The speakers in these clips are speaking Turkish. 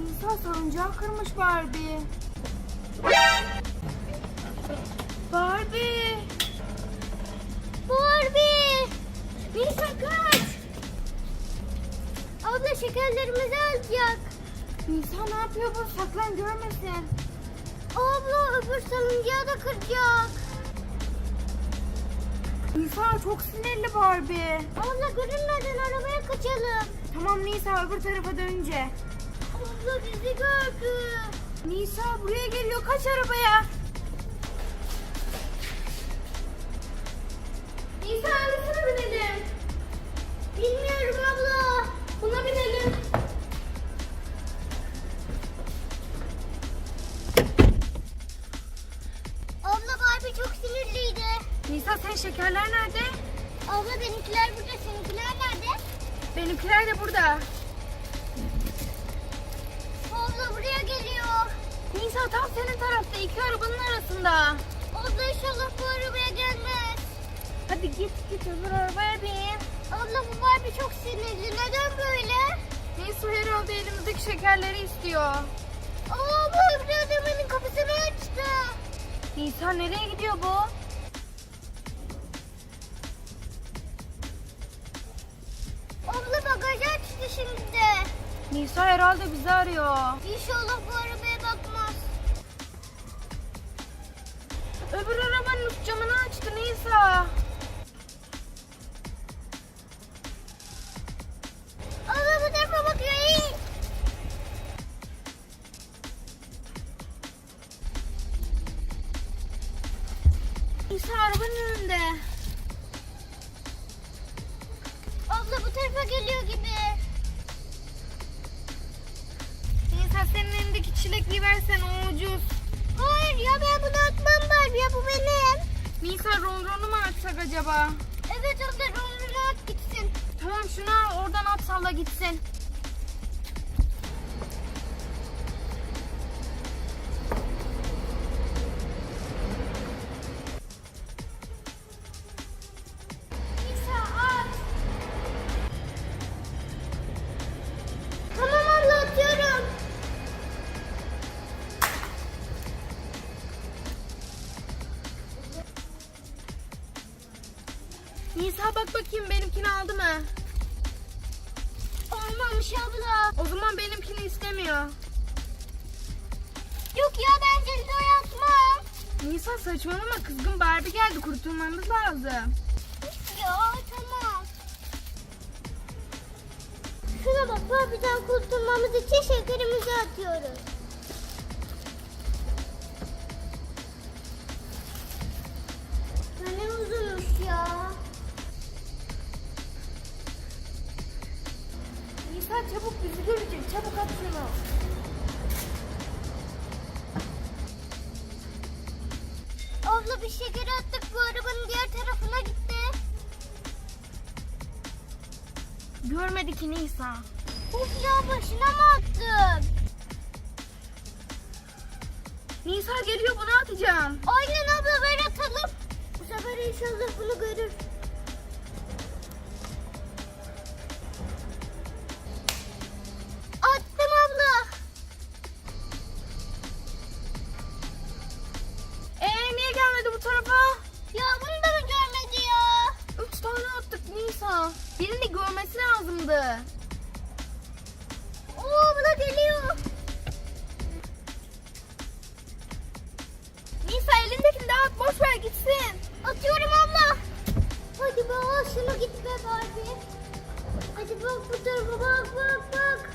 Nisa salıncağı kırmış Barbie. Barbie. Barbie! Nisa kaç! Abla şekerlerimizi alacak. Nisa ne yapıyor bu? Saklan görmesin. Abla öbür salıncağı da kıracak. Nisa çok sinirli Barbie. Abla görünmeden arabaya kaçalım. Tamam Nisa öbür tarafa dönünce. Abla bizi gördü. Nisa buraya geliyor. Kaç arabaya. Nisa hangisine binelim? Bilmiyorum abla. Buna binelim. Abla Barbie çok sinirliydi. Nisa sen şekerler nerede? Abla benimkiler burada, seninkiler nerede? Benimkiler de burada. Nisa tam senin tarafta iki arabanın arasında. Abla inşallah bu arabaya gelmez. Hadi git git öbür arabaya bin. Abla bu Barbie çok sinirli. Neden böyle? Nisa herhalde elimizdeki şekerleri istiyor. Aa, abla öbür adamın kapısını açtı. Nisa nereye gidiyor bu? Abla bagajı açtı şimdi de. Nisa herhalde bizi arıyor. İnşallah bu arabaya Öbür arabanın üst camını açtı Nisa. İstemiyor. Yok ya ben cildaya atmam. Nisa saçmalama kızgın Barbie geldi kurtulmamız lazım. Ya tamam. Şuna bak Barbie'den kurtulmamız için şekerimizi atıyoruz. Ne uzunmuş ya. Çabuk bizi görecek çabuk at şunu. Abla bir şeker attık bu arabanın diğer tarafına gitti. Görmedi ki Nisa. Of ya başına mı attın? Nisa geliyor bunu atacağım. Aynen abla ver atalım. Bu sefer inşallah bunu görür. Tarafa? Ya bunu da mı görmedi ya? Üç tane attık Nisa. Birini görmesi lazımdı. Oo abla geliyor. Nisa elindekini de at boş ver gitsin. Atıyorum abla. Hadi al şunu git be Barbie. Hadi bak bu tarafa bak bak bak.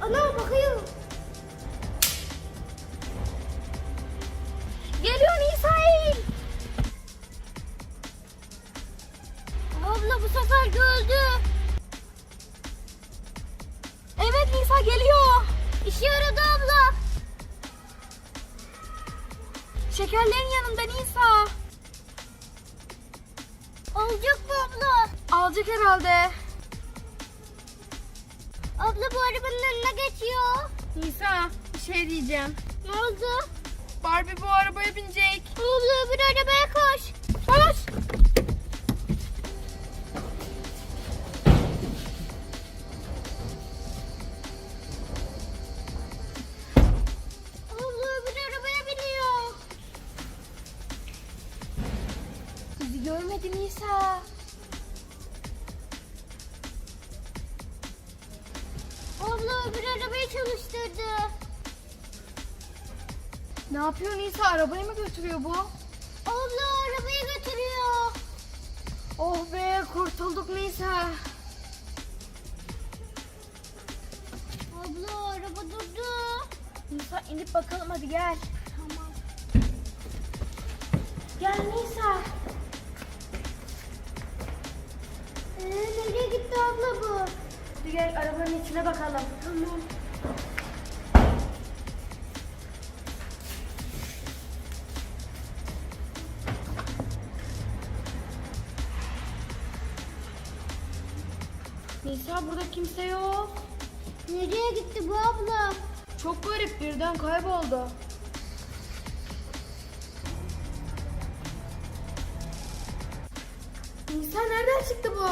Ana bakıyor. Herhalde. Abla bu arabanın önüne geçiyor. Nisa bir şey diyeceğim. Ne oldu? Barbie bu arabaya binecek. Abla öbür arabaya. Koş. Öbür arabayı çalıştırdı. Ne yapıyor Nisa? Arabayı mı götürüyor bu? Abla arabayı götürüyor. Oh be kurtulduk Nisa. Abla araba durdu. Nisa inip bakalım hadi gel. Tamam. Gel Nisa. Ee, nereye gitti abla bu? Hadi gel arabanın içine bakalım. Tamam. Nisa burada kimse yok. Nereye gitti bu abla? Çok garip birden kayboldu. Nisa nereden çıktı bu?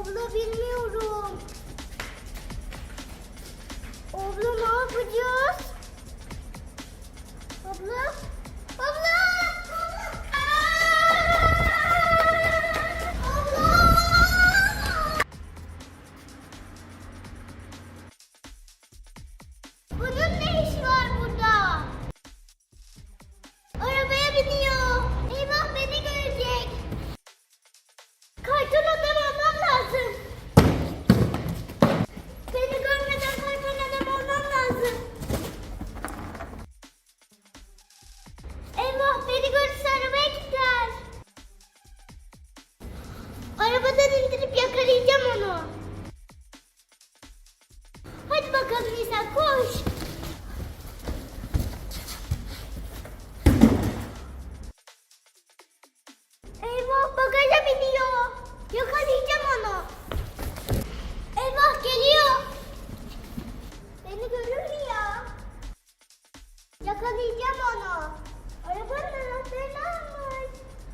Abla bilmiyorum. Abla ne yapacağız? Abla? Abla! Yakalayacağım onu. Eyvah geliyor. Beni görür ya? Yakalayacağım onu. Arabanın anahtarını almış.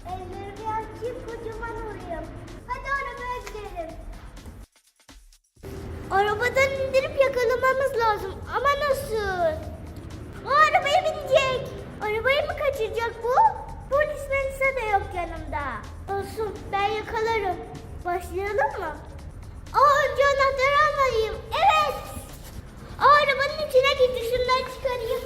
Ellerimi açayım kocaman olayım. Hadi arabaya gidelim. Arabadan indirip yakalamamız lazım. Ama nasıl? O arabaya binecek. Arabayı mı kaçıracak bu? Melisa da yok yanımda. Olsun ben yakalarım. Başlayalım mı? Aa önce anahtarı almalıyım. Evet. Aa arabanın içine gitti. Şunları çıkarayım.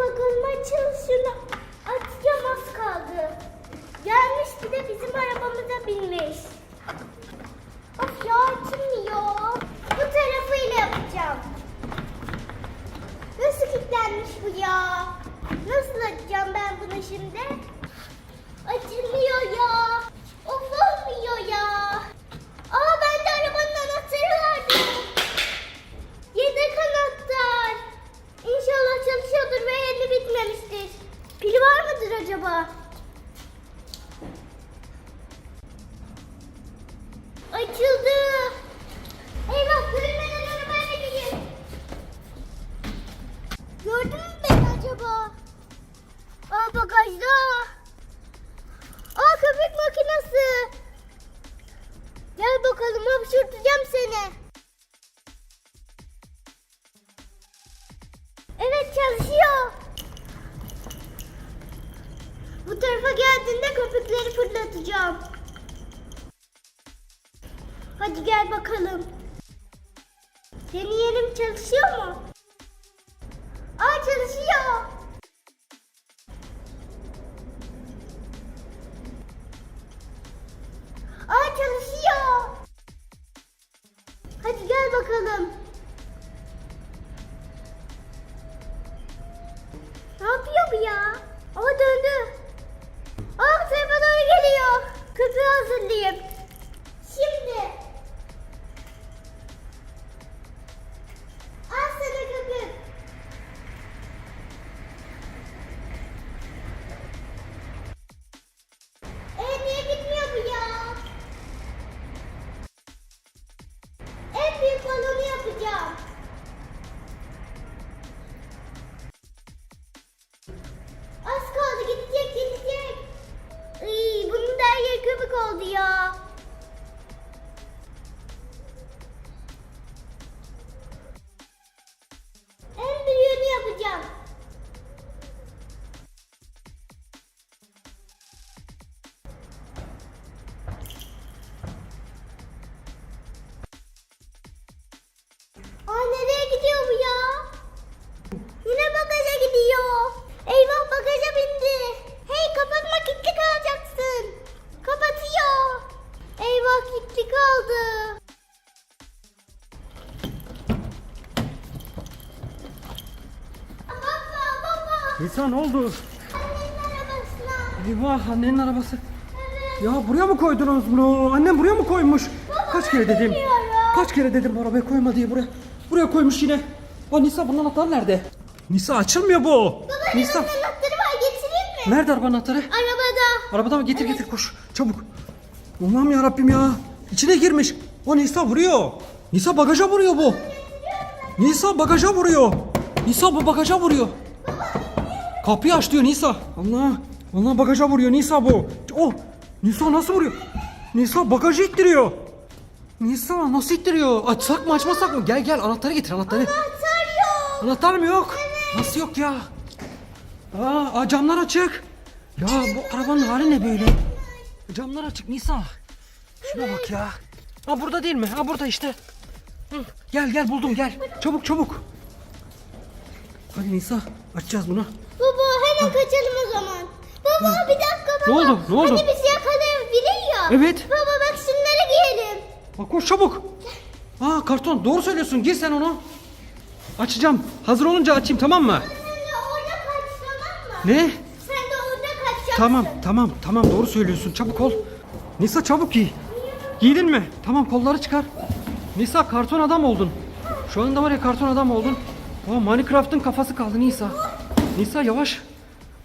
Açıl şunu. Açacağım az kaldı. Gelmiş bir de bizim arabamıza binmiş. Of ya açılmıyor. Bu tarafıyla yapacağım. Nasıl kilitlenmiş bu ya? Nasıl açacağım ben bunu şimdi? Yeni bitmemiştir. Pili var mıdır acaba? Açıldı. Eyvah görünmeden arabaya bineyim. Gördün mü beni acaba? Aa bagajda. Aa köpek makinesi. Gel bakalım hapşırtacağım seni. Evet çalışıyor. Bu tarafa geldiğinde köpükleri fırlatacağım. Hadi gel bakalım. Deneyelim çalışıyor mu? Aa çalışıyor. En nereye gidiyor bu ya? Yine bagaja gidiyor. Eyvah bagaja bindi. Hey kapatma kilitli kalacaksın. Kapatıyor. Eyvah kilitli kaldı. Baba baba. Nisa ne oldu? Annenin arabasına. Eyvah annenin arabası. Evet. Ya buraya mı koydunuz bunu? Annem buraya mı koymuş? Kaç kere dedim. bilmiyorum. Kaç kere dedim bu arabayı koyma diye buraya. Buraya koymuş yine. Aa Nisa bunun anahtarı nerede? Nisa açılmıyor bu. Baba Nisa. arabanın anahtarı var getireyim mi? Nerede arabanın anahtarı? Arabada. Arabada mı? Getir getir koş. Çabuk. Allah'ım ya Rabbim ya. İçine girmiş. O Nisa vuruyor. Nisa bagaja vuruyor bu. Nisa bagaja vuruyor. Nisa bu bagaja vuruyor. Kapıyı aç diyor Nisa. Allah. Allah bagaja vuruyor Nisa bu. Oh. Nisa nasıl vuruyor? Nisa bagajı ittiriyor. Nisa nasıl ittiriyor? Açsak mı açmasak mı? Gel gel anahtarı getir anahtarı. Anahtar yok. Anahtar mı yok? Nasıl yok ya? Aa, aa, camlar açık. Ya bu arabanın hali ne böyle? Camlar açık Nisa. Şuna bak ya. Ha burada değil mi? Ha burada işte. Hı, Gel gel buldum gel. Çabuk çabuk. Hadi Nisa açacağız bunu. Baba hemen kaçalım o zaman. Baba bir dakika baba. Ne oldu? Ne oldu? Hani bizi yakalayabilir ya. Evet. Baba. Bak koş çabuk. Aa karton doğru söylüyorsun. Gir sen onu. Açacağım. Hazır olunca açayım tamam mı? Sen de orada kaç tamam mı? Ne? Sen de orada kaçacaksın. Tamam tamam tamam doğru söylüyorsun. Çabuk ol. Nisa çabuk giy. Giydin mi? Tamam kolları çıkar. Nisa karton adam oldun. Şu anda var ya karton adam oldun. Aa, Minecraft'ın kafası kaldı Nisa. Nisa yavaş.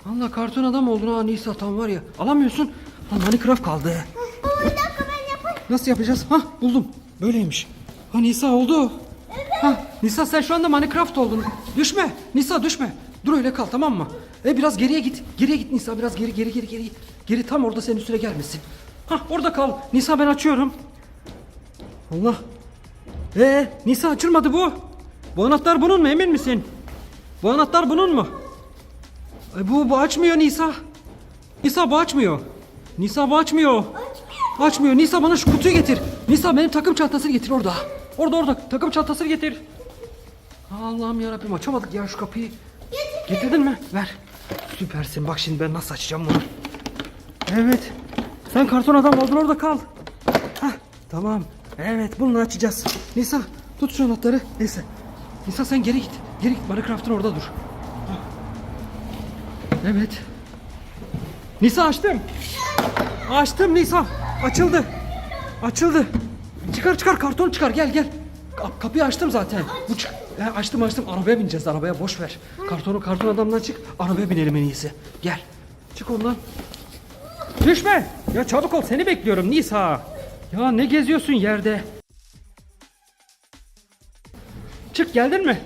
Allah karton adam oldun ha Nisa tam var ya. Alamıyorsun. Ha, Minecraft kaldı. Baba bir dakika ben yaparım. Nasıl yapacağız? Ha buldum. Böyleymiş. Ha Nisa oldu. Ha Nisa sen şu anda Minecraft oldun. Düşme. Nisa düşme. Dur öyle kal tamam mı? E biraz geriye git. Geriye git Nisa biraz geri geri geri geri. Geri tam orada senin üstüne gelmesin. Ha orada kal. Nisa ben açıyorum. Allah. E Nisa açılmadı bu. Bu anahtar bunun mu emin misin? Bu anahtar bunun mu? E, bu, bu açmıyor Nisa. Nisa bu açmıyor. Nisa bu açmıyor. Açmıyor. Nisa bana şu kutuyu getir. Nisa benim takım çantasını getir orada. Orada orada takım çantasını getir. Allah'ım ya Rabbim açamadık ya şu kapıyı. Getirdin mi? Ver. Süpersin. Bak şimdi ben nasıl açacağım bunu. Evet. Sen karton adam oldun orada kal. Hah, tamam. Evet bunu açacağız. Nisa tut şu anahtarı. Neyse. Nisa sen geri git. Geri git. Minecraft'ın orada dur. Hah. Evet. Nisa açtım. Açtım Nisa. Açıldı. Açıldı. Çıkar çıkar karton çıkar gel gel. Ka- Kapıyı açtım zaten. Bu çık. Açtım açtım arabaya bineceğiz arabaya boş ver. Kartonu karton adamdan çık arabaya binelim en iyisi. Gel. Çık ondan. Düşme. Ya çabuk ol seni bekliyorum Nisa. Ya ne geziyorsun yerde? Çık geldin mi?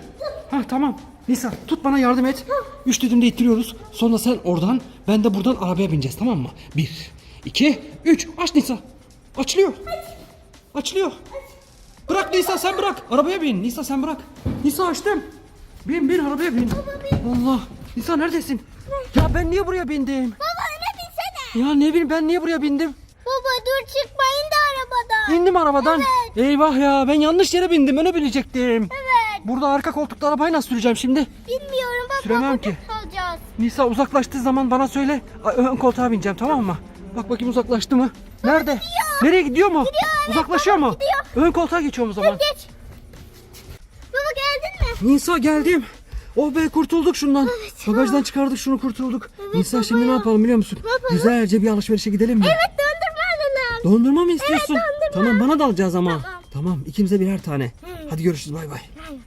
Ha tamam. Nisa tut bana yardım et. Üç dediğimde ittiriyoruz. Sonra sen oradan ben de buradan arabaya bineceğiz tamam mı? Bir, iki, üç. Aç Nisa. Açılıyor. Açılıyor. Bırak Nisa sen bırak. Arabaya bin. Nisa sen bırak. Nisa açtım. Bin bin arabaya bin. Allah. Nisa neredesin? Ya ben niye buraya bindim? Baba öne binsene. Ya ne bileyim ben niye buraya bindim? Baba dur çıkmayın da arabadan. İndim arabadan. Eyvah ya ben yanlış yere bindim. Öne binecektim. Evet. Burada arka koltukta arabayı nasıl süreceğim şimdi? Bilmiyorum baba. Süremem ki. kalacağız. Nisa uzaklaştığı zaman bana söyle. Ön koltuğa bineceğim tamam mı? Bak bakayım uzaklaştı mı? Nerede? Nereye gidiyor mu? evet, Uzaklaşıyor mu? gidiyor. Ön koltuğa geçiyorum o zaman. Geç. Baba geldin mi? Nisa geldim. Oh be kurtulduk şundan. Evet. Bagajdan çıkardık şunu kurtulduk. Nisa baba şimdi ne ya. yapalım biliyor musun? Ne? Güzelce bir alışverişe gidelim mi? Evet dondurma alalım. Dondurma mı istiyorsun? dondurma. Tamam bana da alacağız ama. Tamam. Tamam ikimize birer tane. Hadi görüşürüz bay bay. Hayır.